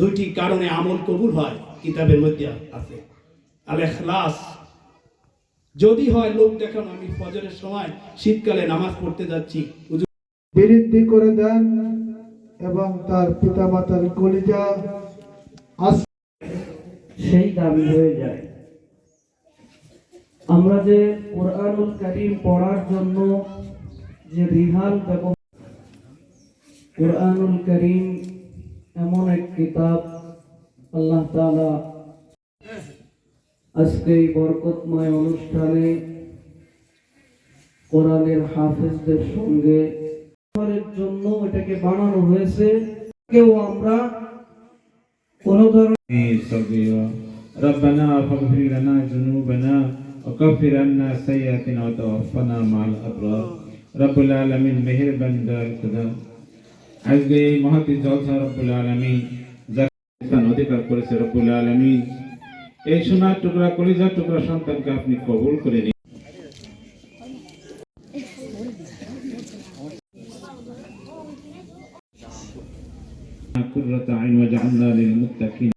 দুইটি কারণে আমল কবুল হয় কিতাবের মধ্যে আছে। আল এখলাস যদি হয় লোক দেখানো আমি ফজরের সময় শীতকালে নামাজ পড়তে যাচ্ছি হুজুর। বৃদ্ধি করে দেন এবং তার পিতামাতার কলিজা আস- সেই দাবি হয়ে যায়। আমরা যে কোরআনুল কারীম পড়ার জন্য যে রিহাল ব্যবহার কোরআনুল কারীম এমন এক কিতাব আল্লাহ তাআলা আজকে এই বরকতময় অনুষ্ঠানে কোরআনের হাফেজদের সঙ্গে ব্যবহারের জন্য এটাকে বানানো হয়েছে কেউ আমরা কোনো ধরনের صغيرا ربنا فاغفر لنا ذنوبنا وكفر عنا سيئاتنا وتوفنا مع الأبرار رب العالمين মেহেরবান দয়াল খোদা আজকে এই মহতি জলসা রব্বুল আলামিন যাকে স্থান অধিকার করেছে রব্বুল আলামিন এই সোনার টুকরা কলিজার টুকরা সন্তানকে আপনি কবুল করে নিন قرة عين وجعلنا للمتقين